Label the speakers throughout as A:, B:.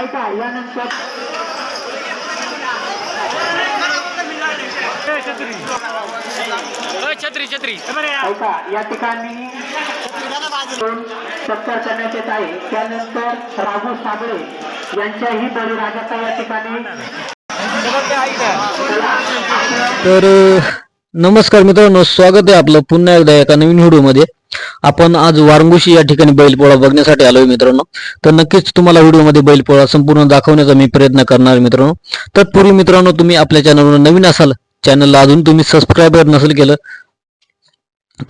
A: ऐका यानंतर
B: छत्री छत्री.
A: ऐका या ठिकाणी सत्कार करण्यात येत आहे. त्यानंतर राघू साबळे यांच्याही बळीराजाचा या ठिकाणी
C: तर नमस्कार मित्रांनो स्वागत आहे आपलं पुन्हा एकदा एका नवीन व्हिडिओमध्ये. आपण आज वारंगुशी या ठिकाणी बैलपोळा बघण्यासाठी आलोय मित्रांनो. तर नक्कीच तुम्हाला व्हिडिओमध्ये बैलपोळा संपूर्ण दाखवण्याचा मी प्रयत्न करणार मित्रांनो. तत्पूर्वी मित्रांनो तुम्ही आपल्या चॅनलवर नवीन असाल चॅनलला अजून तुम्ही सबस्क्राईबर नसेल केलं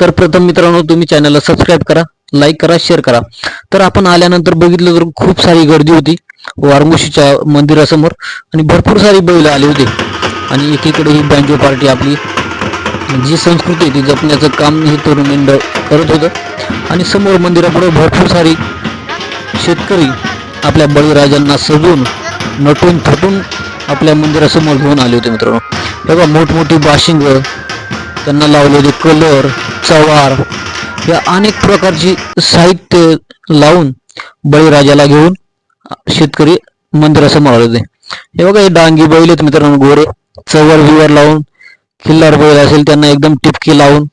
C: तर प्रथम मित्रांनो तुम्ही चॅनलला सबस्क्राईब करा लाईक करा शेअर करा. तर आपण आल्यानंतर बघितलं तर खूप सारी गर्दी होती वारंगुशीच्या मंदिरासमोर आणि भरपूर सारी बैल आली होती. आणि एकीकडे ही बँजो पार्टी आपली जी संस्कृती आहे ती जपण्याचं काम हे तरुण मंडळ करत होतं. आणि समोर मंदिरापुढे भरपूर सारी शेतकरी आपल्या बळीराजांना सजून नटून थटून आपल्या मंदिरासमोर घेऊन आले होते मित्रांनो. हे बघा मोठमोठी बाशिंग त्यांना लावलेले कलर चवार या अनेक प्रकारची साहित्य लावून बळीराजाला घेऊन शेतकरी मंदिरासमोर आले होते. हे बघा हे डांगी बैल आहेत मित्रांनो गोरे. चवर बिवर लावून खिल्लार बैल असेल त्यांना एकदम टिपकी लावून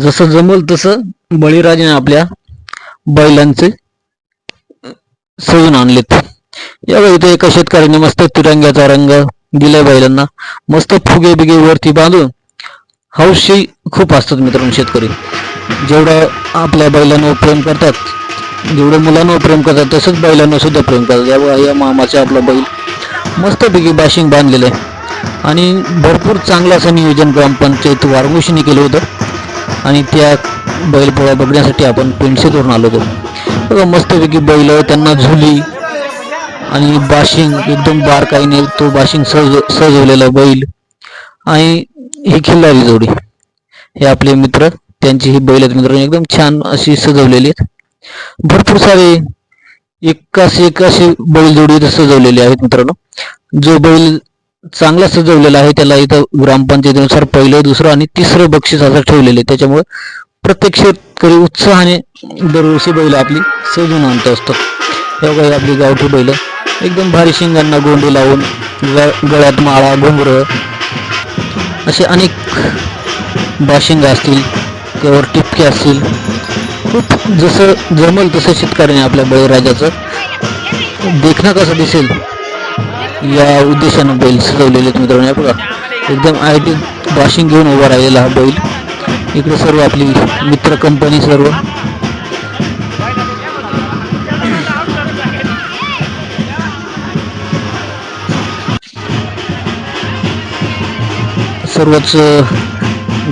C: जसं जमल तसं बळीराजाने आपल्या बैलांचे सजून आणलेत. यावेळी बघा इथे एका शेतकऱ्याने मस्त तिरंग्याचा रंग दिलाय बैलांना. मस्त फुगे बिगे वरती बांधून हौशी खूप असतात मित्रांनो शेतकरी. जेवढं आपल्या बैलांवर प्रेम करतात जेवढं मुलांवर प्रेम करतात तसंच बैलांना सुद्धा प्रेम करतात. या या मामाचा आपला बैल मस्तपैकी बाशिंग बांधलेलं आहे. आणि भरपूर चांगलं असं नियोजन ग्रामपंचायत वारंगोशीने केलं होतं. आणि त्या बैलपोळा बघण्यासाठी आपण पेंडसेतवरून आलो होतो. बघा मस्तपैकी बैल त्यांना झुली आणि बाशिंग एकदम बारकाईने तो बाशिंग सज सजवलेला बैल आणि ही खिल्लारी जोडी. हे आपले मित्र त्यांची ही बैल आहेत एकदम छान अशी सजवलेली आहेत. भरपूर सारे एकाशी एकाशी बैलजोडी जोडी सजवलेले आहेत मित्रांनो. जो बैल चांगला सजवलेला आहे. त्याला इथं ग्रामपंचायतीनुसार पहिलं दुसरं आणि तिसरं बक्षीस असं ठेवलेलं आहे. त्याच्यामुळे प्रत्येक शेतकरी उत्साहाने दरवर्षी बैल आपली सजून आणत असतात हे आपली गावठी बैल एकदम भारी शिंगांना गोंडी लावून गळ्यात माळा घुंगरं असे अनेक बाशिंग असतील त्यावर टिपके असतील. खूप जसं जमल तसं शेतकऱ्याने आपल्या बळीराजाचं देखणं कसं दिसेल? या उद्देशानं बैल सजवलेले आहेत मित्रांनो. या बघा एकदम आय टी वॉशिंग घेऊन उभा राहिलेला हा बैल. इकडे सर्व आपली मित्र कंपनी सर्व. सर्वच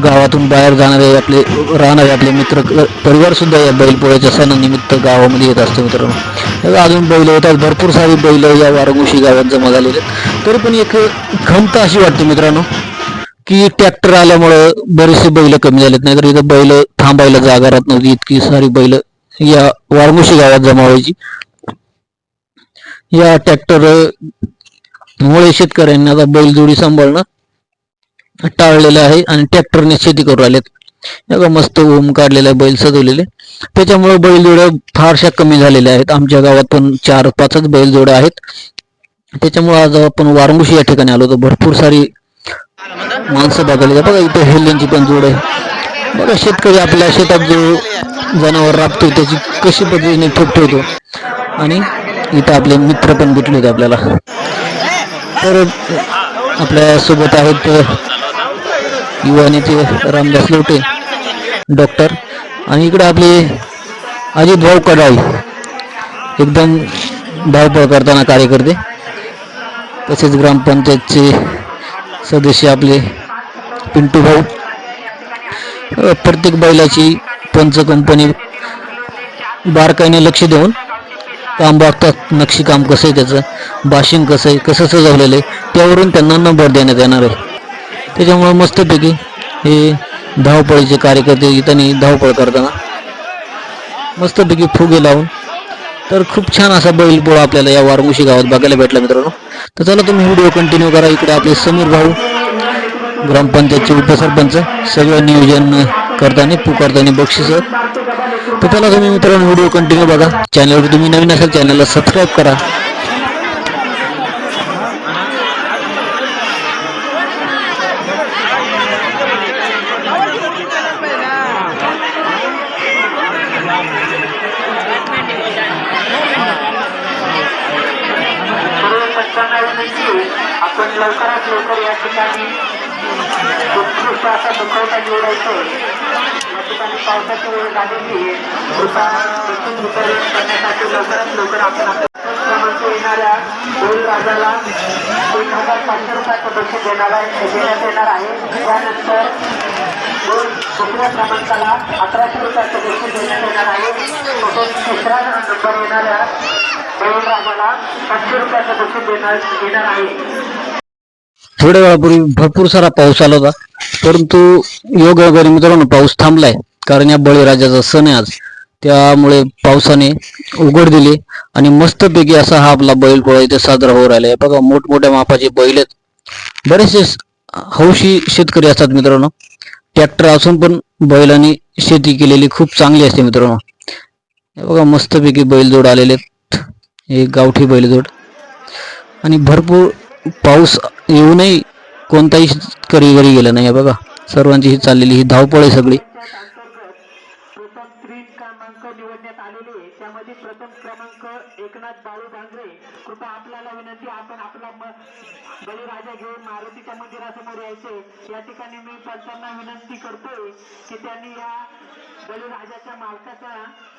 C: गावातून बाहेर जाणारे आपले राहणारे आपले मित्र परिवार सुद्धा या बैलपोळ्याच्या सणानिमित्त गावामध्ये येत असतो मित्रांनो. अजून बैल येतात. भरपूर सारी बैल या वारंगुशी गावात जमा झालेले आहेत. तरी पण एक खंत अशी वाटते मित्रांनो की ट्रॅक्टर आल्यामुळं बरेचसे बैल कमी झालेत. नाहीतर इथं बैल थांबायला जागा राहत नव्हती. इतकी सारी बैल या वारंगुशी गावात जमा व्हायची. या ट्रॅक्टर मुळे शेतकऱ्यांना आता बैलजोडी सांभाळणं टाळलेलं आहे आणि ट्रॅक्टरने शेती करू आलेत मस्त ओम काढलेले बैल सजवलेले. त्याच्यामुळे बैलजोड्या फारशा कमी झालेल्या आहेत. आमच्या गावात पण चार पाचच बैलजोड्या आहेत. त्याच्यामुळे आज आपण वारंगुशी या ठिकाणी आलो होतो. भरपूर सारी माणसं बघायला बघा इथे हेल्यांची पण जोड आहे. बघा शेतकरी आपल्या शेतात जो जनावर राबतो त्याची कशी पद्धतीने ठेप ठेवतो. आणि इथं आपले मित्र पण भेटले होते आपल्याला. तर आपल्यासोबत आहेत युवा नेते रामदास लोटे डॉक्टर आणि इकडे आपले अजित भाऊ कडाई एकदम धावपळ करताना कार्यकर्ते तसेच ग्रामपंचायतचे सदस्य आपले पिंटू भाऊ. प्रत्येक बैलाची पंच कंपनी बारकाईने लक्ष देऊन काम बघतात नक्षीकाम कसं आहे त्याचं बाशिंग कसं आहे कसं सजवलेलं आहे त्यावरून त्यांना नंबर देण्यात येणार आहे. त्याच्यामुळं मस्तपैकी हे धावपळीचे कार्यकर्ते त्यांनी धावपळ करताना. मस्तपैकी फुगे लावून. तर खूप छान असा बैलपोळा आपल्याला या वारमुशी गावात बघायला भेटला मित्रांनो. तर चला तुम्ही व्हिडिओ कंटिन्यू करा. इकडे आपले समीर भाऊ ग्रामपंचायतचे उपसरपंच सगळं नियोजन करताना पुकारताना बक्षीस. तर चला तुम्ही मित्रांनो व्हिडिओ कंटिन्यू बघा. चॅनलवर तुम्ही नवीन असाल चॅनलला सबस्क्राईब करा
A: सर्व पंचांना विनंती आपण लवकरात लवकर या ठिकाणी उत्कृष्ट असा दुखवटा निवडायचं या ठिकाणी पावसाची वेळ झालेली आहे कृपा करण्यासाठी लवकरात लवकर आपण क्रमांक येणाऱ्या दोन राजाला एक हजार पाचशे रुपयाचं बक्षीस देणार आहे देण्यात येणार आहे त्यानंतर दोन दुसऱ्या क्रमांकाला अकराशे रुपयाचं बक्षीस देण्यात येणार आहे तसेच तिसरा नंबर येणाऱ्या दोन राजाला पाचशे रुपयाचं बक्षीस देणार देणार आहे
C: थोड्या वेळापूर्वी भरपूर सारा पाऊस आला होता. परंतु योग वगैरे मित्रांनो पाऊस थांबलाय. कारण या बळीराजाचा सण आहे आज. त्यामुळे पावसाने उघड दिली. आणि मस्तपैकी असा हा आपला बैलपोळा इथे साजरा होऊ राहिला. आहे बघा मोठमोठ्या मापाचे बैल आहेत. बरेचसे हौशी शेतकरी असतात मित्रांनो. ट्रॅक्टर असून पण बैलांनी शेती केलेली खूप चांगली असते मित्रांनो. बघा मस्तपैकी बैलजोड आलेले आहेत. हे गावठी बैलजोड. आणि भरपूर पाऊस येऊनही कोणताही शेतकरी घरी गेला नाही हे बघा. सर्वांची ही चाललेली ही धावपळ आहे सगळी.
A: प्रथम तीन क्रमांक निवडण्यात आलेले त्यामध्ये प्रथम क्रमांक एकनाथ बाळू भांगरे कृपया आपल्याला विनंती आपण आपला म- बळीराजा घेऊन मारुतीच्या मंदिरासमोर यायचे या ठिकाणी मी पंचांना विनंती करतोय की त्यांनी या बळीराजाच्या मालकाचा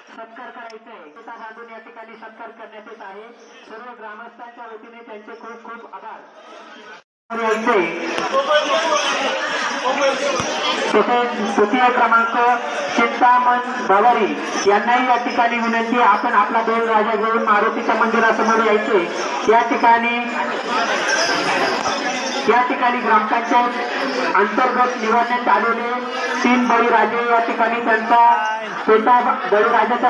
A: सत्कार करायचा आहे स्वतः बांधून या ठिकाणी सत्कार करण्यात येत आहे सर्व ग्रामस्थांच्या वतीने त्यांचे खूप खूप आभार तसेच तृतीय क्रमांक चिंतामण भवारी. यांनाही या ठिकाणी विनंती आपण आपला दोन राजा घेऊन मारुतीच्या मंदिरासमोर यायचे. या ठिकाणी या ठिकाणी ग्रामपंचायत अंतर्गत निवडण्यात आलेले तीन बळीराजे. या ठिकाणी त्यांचा छोटा बळीराजाचा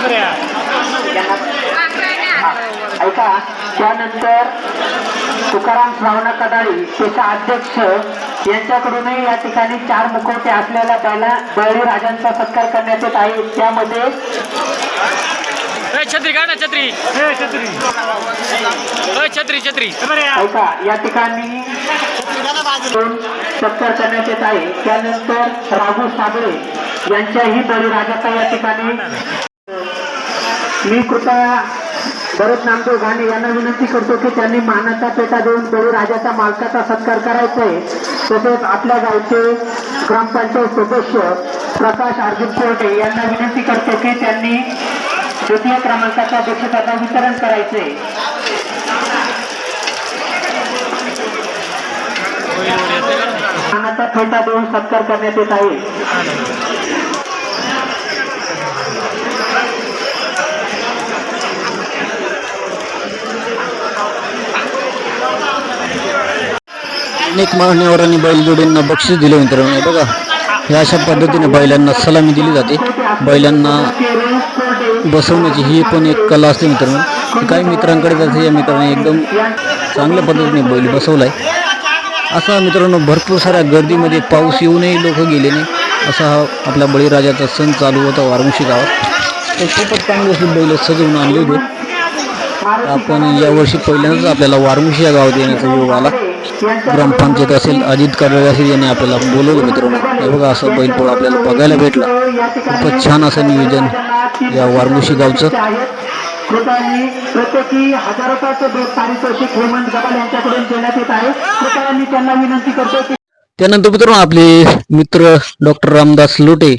A: ऐका त्यानंतर तुकाराम श्रावणा कडाळी त्याचा अध्यक्ष यांच्याकडूनही या ठिकाणी चार मुखवटे असलेल्या बैला बळी राजांचा सत्कार करण्यात येत आहे. त्यामध्ये
B: छत्री का ना छत्री. छत्री. छत्री छत्री.
A: ऐका या ठिकाणी सत्कार करण्यात येत आहे. त्यानंतर राघू साबळे यांच्याही बळीराजाचा या ठिकाणी. मी कृपया भरत नामदेव घाणे यांना विनंती करतो की त्यांनी मानाचा पेटा देऊन बळीराजाच्या मालकाचा सत्कार करायचा आहे. तसेच आपल्या गावचे ग्रामपंचायत सदस्य प्रकाश अर्जुन कोर्टे यांना विनंती करतो की त्यांनी द्वितीय क्रमांकाच्या बक्षिसाचा वितरण करायचे मानाचा फेटा देऊन सत्कार करण्यात येत आहे.
C: अनेक मान्यवरांनी बैलजोडींना बक्षीस दिले मित्रांनो. बघा हे अशा पद्धतीने बैलांना सलामी दिली जाते. बैलांना बसवण्याची ही पण एक कला असते मित्रांनो. काही मित्रांकडे जाते या मित्रांनी एकदम चांगल्या पद्धतीने बैल बसवलाय. असा मित्रांनो भरपूर साऱ्या गर्दीमध्ये पाऊस येऊनही लोक गेले नाही. असा हा आपल्या बळीराजाचा सण चालू होता वारमुशी गावात. तर खूपच चांगली अशी बैल सजवून आणली होती. आपण यावर्षी पहिल्यांदाच आपल्याला वारमुशी या गावात येण्याचा योग आला. ग्रामपंचायत असेल अजित कडळे असेल यांनी आपल्याला बोलवलं मित्रांनो. हे बघा असं बैलपोळा आपल्याला बघायला भेटला. खूपच छान असं नियोजन या वारमुशी गावचं.
A: कृपयांनी प्रत्येकी हजार पारितोषिक हेमंत गबाल यांच्याकडून देण्यात येत आहे कृपयांनी त्यांना विनंती करतो की
C: त्यानंतर मित्रांनो आपले मित्र डॉक्टर रामदास लोटे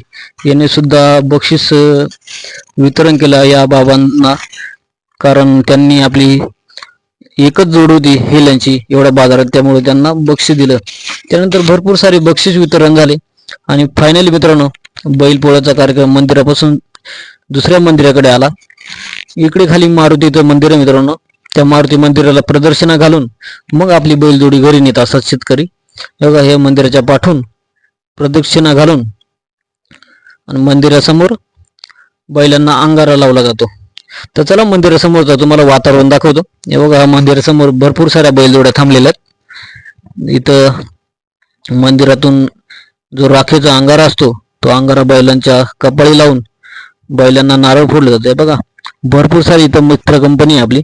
C: यांनी सुद्धा बक्षीस वितरण केलं या बाबांना. कारण त्यांनी आपली एकच जोड होती हेलांची एवढ्या बाजारात. त्यामुळे त्यांना बक्षीस दिलं. त्यानंतर भरपूर सारे बक्षीस वितरण झाले. आणि फायनली मित्रांनो बैलपोळ्याचा कार्यक्रम मंदिरापासून दुसऱ्या मंदिराकडे आला. इकडे खाली मारुतीचं मंदिर आहे मित्रांनो. त्या मारुती मंदिराला प्रदर्शना घालून मग आपली बैलजोडी घरी नेत असतात शेतकरी. बघा हे मंदिराच्या पाठून प्रदक्षिणा घालून आणि मंदिरासमोर बैलांना अंगारा लावला जातो. तर चला मंदिरासमोरचा तुम्हाला वातावरण दाखवतो. हे बघा हा मंदिरासमोर भरपूर साऱ्या बैलजोड्या थांबलेल्या आहेत. इथं मंदिरातून जो राखेचा अंगारा असतो तो अंगारा बैलांच्या कपाळी लावून बैलांना नारळ फोडलं जातं. बघा भरपूर सारी इथं मित्र कंपनी आहे आपली.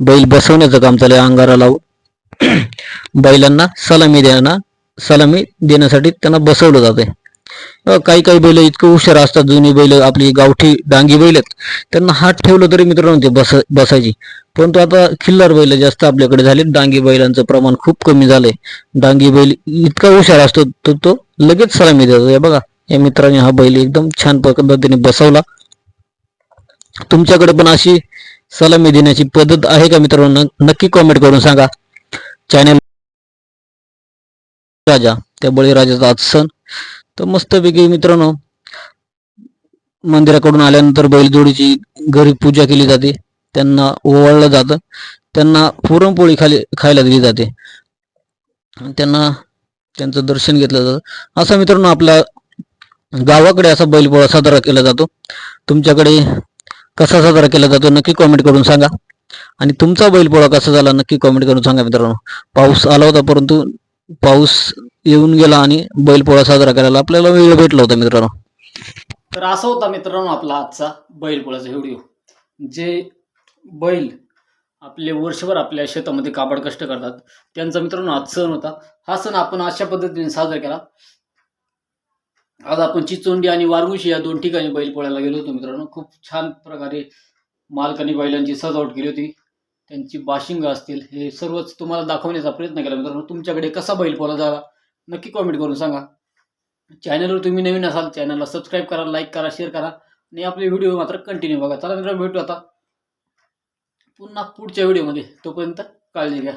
C: बैल बसवण्याचं काम चालू आहे अंगारा लावून. बैलांना सलामी देणं सलामी देण्यासाठी त्यांना बसवलं जाते काही काही बैल इतकं हुशार असतात जुनी बैल आपली गावठी डांगी बैल आहेत त्यांना हात ठेवलं तरी मित्रांनो ते बस बसायची. परंतु आता खिल्लार बैल जास्त आपल्याकडे झाले डांगी बैलांचं प्रमाण खूप कमी झालंय. डांगी बैल इतका हुशार असतो तर तो लगेच सलामी देतो. या बघा या मित्राने हा बैल एकदम छान पद्धतीने बसवला. तुमच्याकडे पण अशी सलामी देण्याची पद्धत आहे का मित्रांनो? नक्की कॉमेंट करून सांगा. चॅनेल राजा त्या बळीराजाचा आज सण. तर मस्तपैकी मित्रांनो मंदिराकडून आल्यानंतर बैलजोडीची घरी पूजा केली जाते. त्यांना ओवाळलं जातं. त्यांना पुरणपोळी खाली खायला दिली जाते. त्यांना त्यांचं दर्शन घेतलं जातं. असा मित्रांनो आपला गावाकडे असा बैलपोळा साजरा केला जातो. तुमच्याकडे कसा साजरा केला जातो नक्की कॉमेंट करून सांगा. आणि तुमचा बैलपोळा कसा झाला नक्की कॉमेंट करून सांगा मित्रांनो. पाऊस आला होता परंतु पाऊस येऊन गेला आणि बैलपोळा साजरा करायला आपल्याला वेळ भेटला होता मित्रांनो.
B: तर असा होता मित्रांनो आपला आजचा बैलपोळाचा व्हिडिओ. जे बैल आपले वर्षभर आपल्या शेतामध्ये काबाड कष्ट करतात त्यांचा मित्रांनो आज सण होता. हा सण आपण अशा पद्धतीने साजरा केला. आज आपण चिचोंडी आणि वारगुशी या दोन ठिकाणी बैलपोळ्याला गेलो होतो मित्रांनो. खूप छान प्रकारे मालकांनी बैलांची सजावट केली होती. त्यांची बाशिंग असतील हे सर्वच तुम्हाला दाखवण्याचा प्रयत्न केला. मित्रांनो तुमच्याकडे कसा बैलपोळा झाला नक्की कॉमेंट करून सांगा. चॅनलवर तुम्ही नवीन असाल चॅनलला सबस्क्राईब करा लाईक करा शेअर करा आणि आपले व्हिडिओ मात्र कंटिन्यू बघा. चला मित्रांनो भेटू आता पुन्हा पुढच्या व्हिडिओमध्ये तोपर्यंत काळजी घ्या.